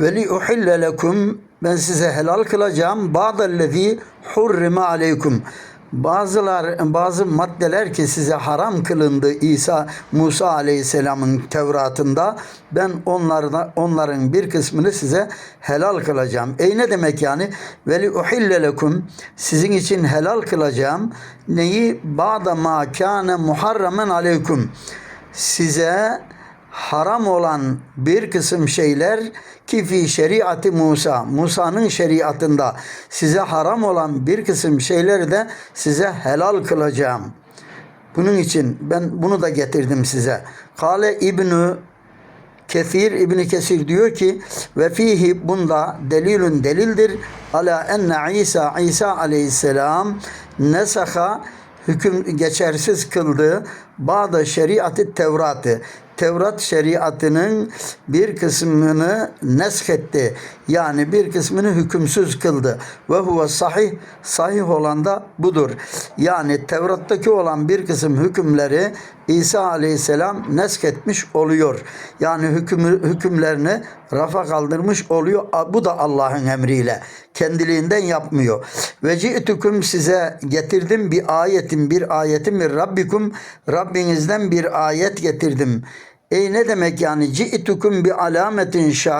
Ve li uhille lekum ben size helal kılacağım. Ba'dellezî hurrime aleykum. Bazılar bazı maddeler ki size haram kılındı İsa Musa Aleyhisselam'ın Tevrat'ında ben onlarda onların bir kısmını size helal kılacağım. Ey ne demek yani? Veli uhille lekum sizin için helal kılacağım. Neyi? Ba'da ma kana muharramen aleykum. Size haram olan bir kısım şeyler ki fi şeriatı Musa, Musa'nın şeriatında size haram olan bir kısım şeyleri de size helal kılacağım. Bunun için ben bunu da getirdim size. Kale İbnü Kesir İbni Kesir diyor ki ve fihi bunda delilün delildir ala enne İsa İsa aleyhisselam nesaha hüküm geçersiz kıldı bazı şeriatı Tevrat'ı Tevrat şeriatının bir kısmını neshetti. Yani bir kısmını hükümsüz kıldı. Ve huve sahih, sahih olan da budur. Yani Tevrat'taki olan bir kısım hükümleri İsa aleyhisselam nesketmiş oluyor. Yani hüküm, hükümlerini rafa kaldırmış oluyor. Bu da Allah'ın emriyle. Kendiliğinden yapmıyor. Ve ci'tüküm size getirdim bir ayetim, bir ayetim bir Rabbikum. Rabbinizden bir ayet getirdim. Ey ne demek yani? Ci'tukum bi alametin şah